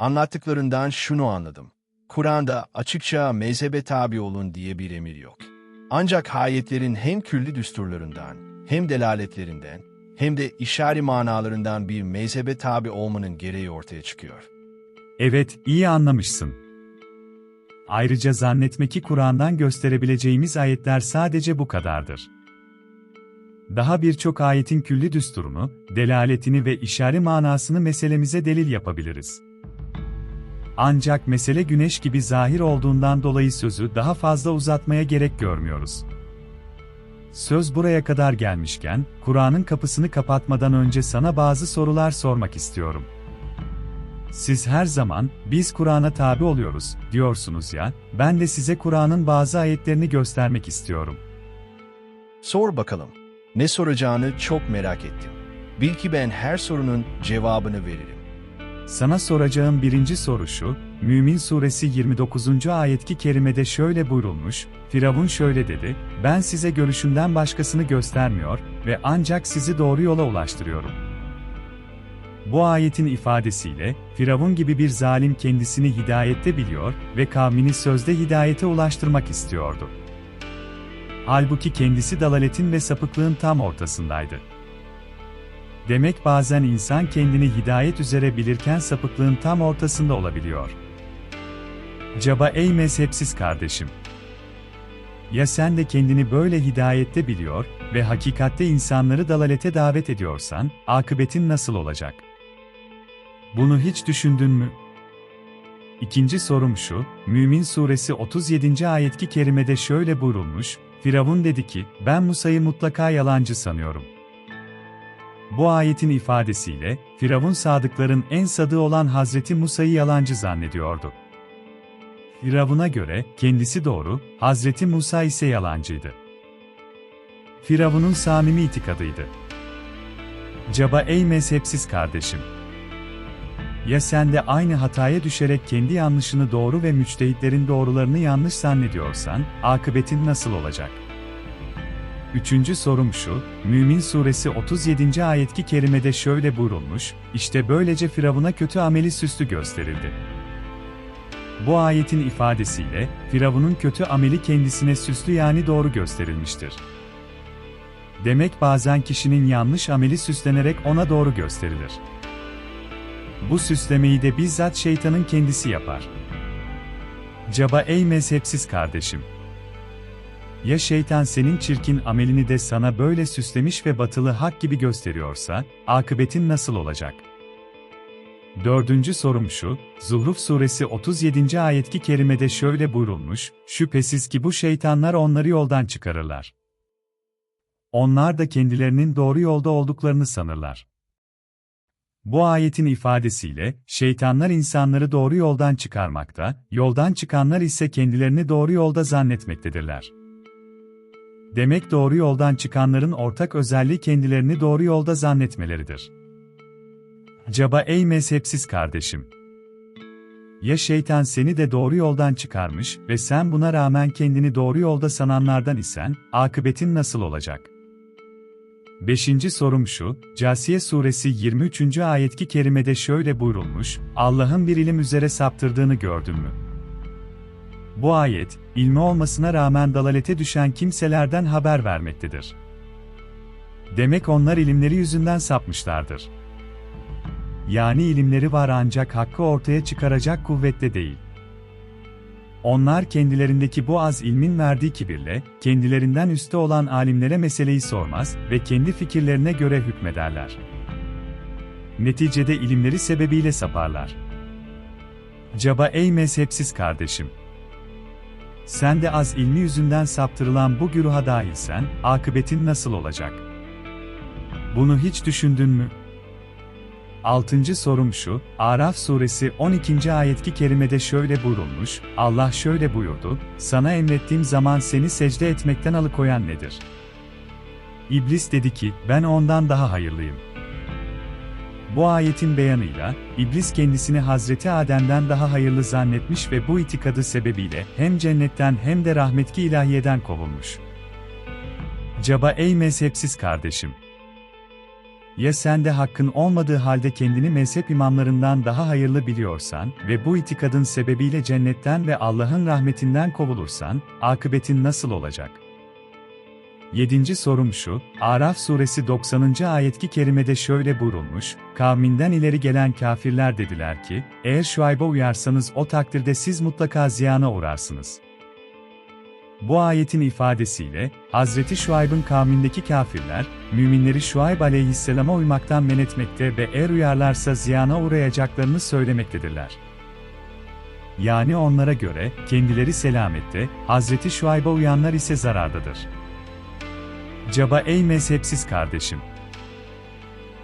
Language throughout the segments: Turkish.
Anlattıklarından şunu anladım. Kur'an'da açıkça mezhebe tabi olun diye bir emir yok. Ancak ayetlerin hem külli düsturlarından, hem delaletlerinden, hem de işari manalarından bir mezhebe tabi olmanın gereği ortaya çıkıyor. Evet, iyi anlamışsın. Ayrıca zannetme ki Kur'an'dan gösterebileceğimiz ayetler sadece bu kadardır. Daha birçok ayetin külli düsturunu, delaletini ve işari manasını meselemize delil yapabiliriz. Ancak mesele güneş gibi zahir olduğundan dolayı sözü daha fazla uzatmaya gerek görmüyoruz. Söz buraya kadar gelmişken, Kur'an'ın kapısını kapatmadan önce sana bazı sorular sormak istiyorum. Siz her zaman, biz Kur'an'a tabi oluyoruz, diyorsunuz ya, ben de size Kur'an'ın bazı ayetlerini göstermek istiyorum. Sor bakalım. Ne soracağını çok merak ettim. Bil ki ben her sorunun cevabını veririm. Sana soracağım birinci soru şu, Mümin Suresi 29. ayetki kerimede şöyle buyrulmuş, Firavun şöyle dedi, ben size görüşümden başkasını göstermiyor ve ancak sizi doğru yola ulaştırıyorum. Bu ayetin ifadesiyle, Firavun gibi bir zalim kendisini hidayette biliyor ve kavmini sözde hidayete ulaştırmak istiyordu. Halbuki kendisi dalaletin ve sapıklığın tam ortasındaydı. Demek bazen insan kendini hidayet üzere bilirken sapıklığın tam ortasında olabiliyor. Caba ey mezhepsiz kardeşim. Ya sen de kendini böyle hidayette biliyor ve hakikatte insanları dalalete davet ediyorsan, akıbetin nasıl olacak? Bunu hiç düşündün mü? İkinci sorum şu, Mümin Suresi 37. ayetki kerimede şöyle buyrulmuş, Firavun dedi ki, ben Musa'yı mutlaka yalancı sanıyorum. Bu ayetin ifadesiyle, Firavun sadıkların en sadığı olan Hazreti Musa'yı yalancı zannediyordu. Firavun'a göre, kendisi doğru, Hazreti Musa ise yalancıydı. Firavun'un samimi itikadıydı. Caba ey mezhepsiz kardeşim! Ya sen de aynı hataya düşerek kendi yanlışını doğru ve müçtehitlerin doğrularını yanlış zannediyorsan, akıbetin nasıl olacak? Üçüncü sorum şu, Mümin Suresi 37. ayetki kerimede şöyle buyrulmuş, işte böylece Firavun'a kötü ameli süslü gösterildi. Bu ayetin ifadesiyle, Firavun'un kötü ameli kendisine süslü yani doğru gösterilmiştir. Demek bazen kişinin yanlış ameli süslenerek ona doğru gösterilir. Bu süslemeyi de bizzat şeytanın kendisi yapar. Caba ey mezhepsiz kardeşim! Ya şeytan senin çirkin amelini de sana böyle süslemiş ve batılı hak gibi gösteriyorsa, akıbetin nasıl olacak? Dördüncü sorum şu, Zuhruf suresi 37. ayetki kerimede şöyle buyrulmuş, şüphesiz ki bu şeytanlar onları yoldan çıkarırlar. Onlar da kendilerinin doğru yolda olduklarını sanırlar. Bu ayetin ifadesiyle, şeytanlar insanları doğru yoldan çıkarmakta, yoldan çıkanlar ise kendilerini doğru yolda zannetmektedirler. Demek doğru yoldan çıkanların ortak özelliği kendilerini doğru yolda zannetmeleridir. Caba ey mezhepsiz kardeşim! Ya şeytan seni de doğru yoldan çıkarmış ve sen buna rağmen kendini doğru yolda sananlardan isen, akıbetin nasıl olacak? Beşinci sorum şu, Casiye suresi 23. ayetki kerimede şöyle buyrulmuş, Allah'ın bir ilim üzere saptırdığını gördün mü? Bu ayet, ilmi olmasına rağmen dalalete düşen kimselerden haber vermektedir. Demek onlar ilimleri yüzünden sapmışlardır. Yani ilimleri var ancak hakkı ortaya çıkaracak kuvvette değil. Onlar kendilerindeki bu az ilmin verdiği kibirle, kendilerinden üstte olan alimlere meseleyi sormaz ve kendi fikirlerine göre hükmederler. Neticede ilimleri sebebiyle saparlar. Caba ey mezhepsiz kardeşim! Sen de az ilmi yüzünden saptırılan bu güruha dahilsen, akıbetin nasıl olacak? Bunu hiç düşündün mü? Altıncı sorum şu, Araf suresi 12. ayetki kerimede şöyle buyrulmuş, Allah şöyle buyurdu, sana emrettiğim zaman seni secde etmekten alıkoyan nedir? İblis dedi ki, ben ondan daha hayırlıyım. Bu ayetin beyanıyla, İblis kendisini Hazreti Adem'den daha hayırlı zannetmiş ve bu itikadı sebebiyle hem cennetten hem de rahmetki ilahiyeden kovulmuş. Caba ey mezhepsiz kardeşim! Ya sen de hakkın olmadığı halde kendini mezhep imamlarından daha hayırlı biliyorsan ve bu itikadın sebebiyle cennetten ve Allah'ın rahmetinden kovulursan, akıbetin nasıl olacak? 7. sorum şu, Araf suresi 90. ayetki kerimede şöyle buyrulmuş, kavminden ileri gelen kafirler dediler ki, eğer Şuayb'a uyarsanız o takdirde siz mutlaka ziyana uğrarsınız. Bu ayetin ifadesiyle, Hazreti Şuayb'ın kavmindeki kafirler, müminleri Şuayb aleyhisselama uymaktan men etmekte ve eğer uyarlarsa ziyana uğrayacaklarını söylemektedirler. Yani onlara göre, kendileri selamette, Hazreti Şuayb'a uyanlar ise zarardadır. Caba ey mezhepsiz kardeşim!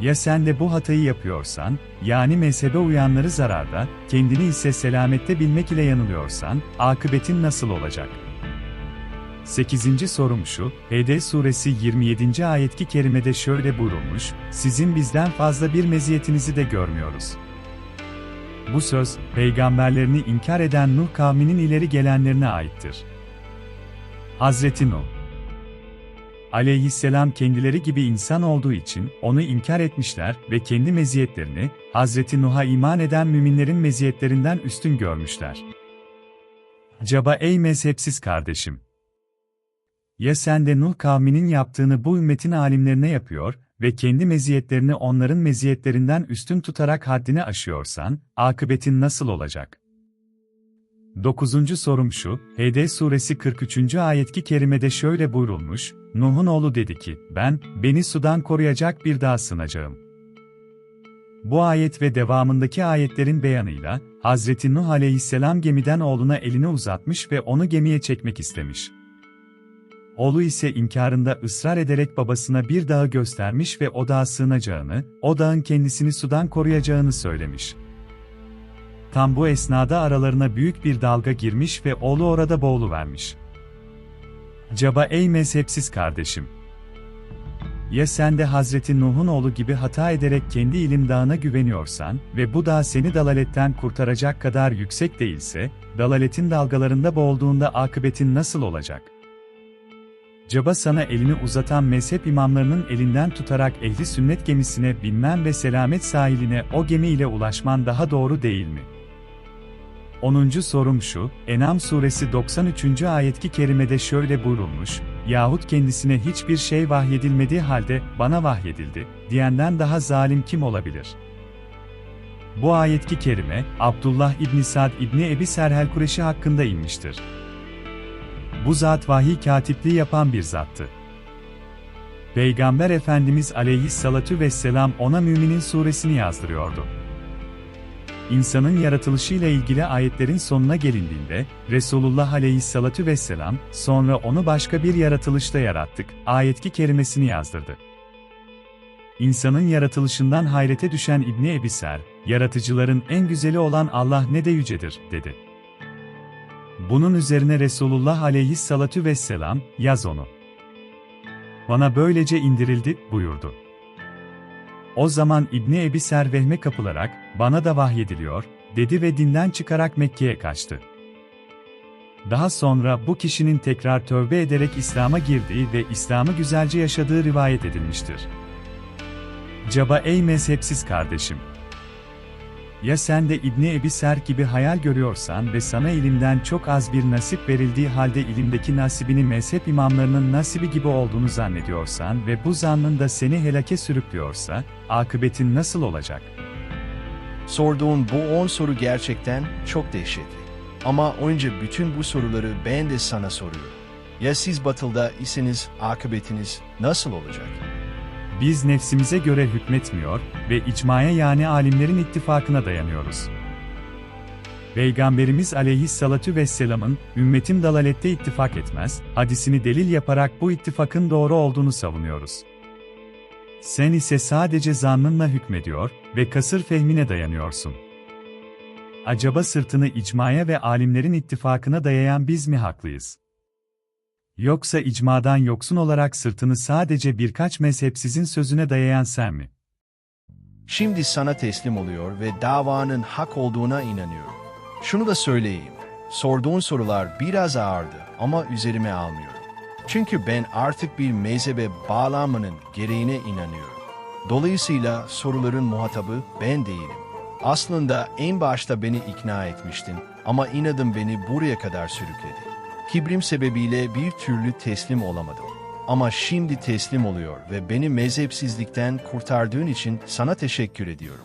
Ya sen de bu hatayı yapıyorsan, yani mezhebe uyanları zararda, kendini ise selamette bilmek ile yanılıyorsan, akıbetin nasıl olacak? 8. sorum şu, Hd suresi 27. ayetki kerimede şöyle buyurulmuş, sizin bizden fazla bir meziyetinizi de görmüyoruz. Bu söz, peygamberlerini inkar eden Nuh kavminin ileri gelenlerine aittir. Hazreti Nuh Aleyhisselam kendileri gibi insan olduğu için onu inkar etmişler ve kendi meziyetlerini Hazreti Nuh'a iman eden müminlerin meziyetlerinden üstün görmüşler. Acaba ey mezhepsiz kardeşim! Ya sen de Nuh kavminin yaptığını bu ümmetin alimlerine yapıyor ve kendi meziyetlerini onların meziyetlerinden üstün tutarak haddini aşıyorsan, akıbetin nasıl olacak? 9. sorum şu, Hd suresi 43. ayetki kerimede şöyle buyrulmuş, Nuh'un oğlu dedi ki, ben, beni sudan koruyacak bir dağa sınacağım. Bu ayet ve devamındaki ayetlerin beyanıyla, Hazreti Nuh aleyhisselam gemiden oğluna elini uzatmış ve onu gemiye çekmek istemiş. Oğlu ise inkarında ısrar ederek babasına bir dağı göstermiş ve o dağa sığınacağını, o dağın kendisini sudan koruyacağını söylemiş. Tam bu esnada aralarına büyük bir dalga girmiş ve oğlu orada boğuluvermiş. Caba ey mezhepsiz kardeşim! Ya sen de Hazreti Nuh'un oğlu gibi hata ederek kendi ilim dağına güveniyorsan ve bu dağ seni dalaletten kurtaracak kadar yüksek değilse, dalaletin dalgalarında boğulduğunda akıbetin nasıl olacak? Caba sana elini uzatan mezhep imamlarının elinden tutarak ehli sünnet gemisine binmen ve selamet sahiline o gemiyle ulaşman daha doğru değil mi? 10. sorum şu, Enam suresi 93. ayetki kerimede şöyle buyrulmuş, yahut kendisine hiçbir şey vahyedilmediği halde bana vahyedildi, diyenden daha zalim kim olabilir? Bu ayetki kerime, Abdullah İbni Sad İbni Ebi Serhel Kureşi hakkında inmiştir. Bu zat vahiy katipliği yapan bir zattı. Peygamber Efendimiz aleyhissalatu vesselam ona Müminin suresini yazdırıyordu. İnsanın yaratılışıyla ilgili ayetlerin sonuna gelindiğinde, Resulullah aleyhissalatu vesselam, sonra onu başka bir yaratılışta yarattık, ayetki kerimesini yazdırdı. İnsanın yaratılışından hayrete düşen İbni Ebiser, yaratıcıların en güzeli olan Allah ne de yücedir, dedi. Bunun üzerine Resulullah aleyhissalatu vesselam, yaz onu. Bana böylece indirildi, buyurdu. O zaman İbni Ebi Ser vehme kapılarak, bana da vahyediliyor, dedi ve dinden çıkarak Mekke'ye kaçtı. Daha sonra bu kişinin tekrar tövbe ederek İslam'a girdiği ve İslam'ı güzelce yaşadığı rivayet edilmiştir. Caba ey mezhepsiz kardeşim! Ya sen de İbni Ebi Ser gibi hayal görüyorsan ve sana ilimden çok az bir nasip verildiği halde ilimdeki nasibini mezhep imamlarının nasibi gibi olduğunu zannediyorsan ve bu zannın da seni helake sürüklüyorsa, akıbetin nasıl olacak? Sorduğun bu 10 soru gerçekten çok dehşetli. Ama önce bütün bu soruları ben de sana soruyorum. Ya siz batılda iseniz akıbetiniz nasıl olacak? Biz nefsimize göre hükmetmiyor ve icmaya yani alimlerin ittifakına dayanıyoruz. Peygamberimiz aleyhissalatu vesselamın, ümmetim dalalette ittifak etmez, hadisini delil yaparak bu ittifakın doğru olduğunu savunuyoruz. Sen ise sadece zannınla hükmediyor ve kasır fehmine dayanıyorsun. Acaba sırtını icmaya ve alimlerin ittifakına dayayan biz mi haklıyız? Yoksa icmadan yoksun olarak sırtını sadece birkaç mezhepsizin sözüne dayayan sen mi? Şimdi sana teslim oluyor ve davanın hak olduğuna inanıyorum. Şunu da söyleyeyim. Sorduğun sorular biraz ağırdı ama üzerime almıyorum. Çünkü ben artık bir mezhebe bağlanmanın gereğine inanıyorum. Dolayısıyla soruların muhatabı ben değilim. Aslında en başta beni ikna etmiştin ama inadın beni buraya kadar sürükledi. Kibrim sebebiyle bir türlü teslim olamadım. Ama şimdi teslim oluyor ve beni mezhepsizlikten kurtardığın için sana teşekkür ediyorum.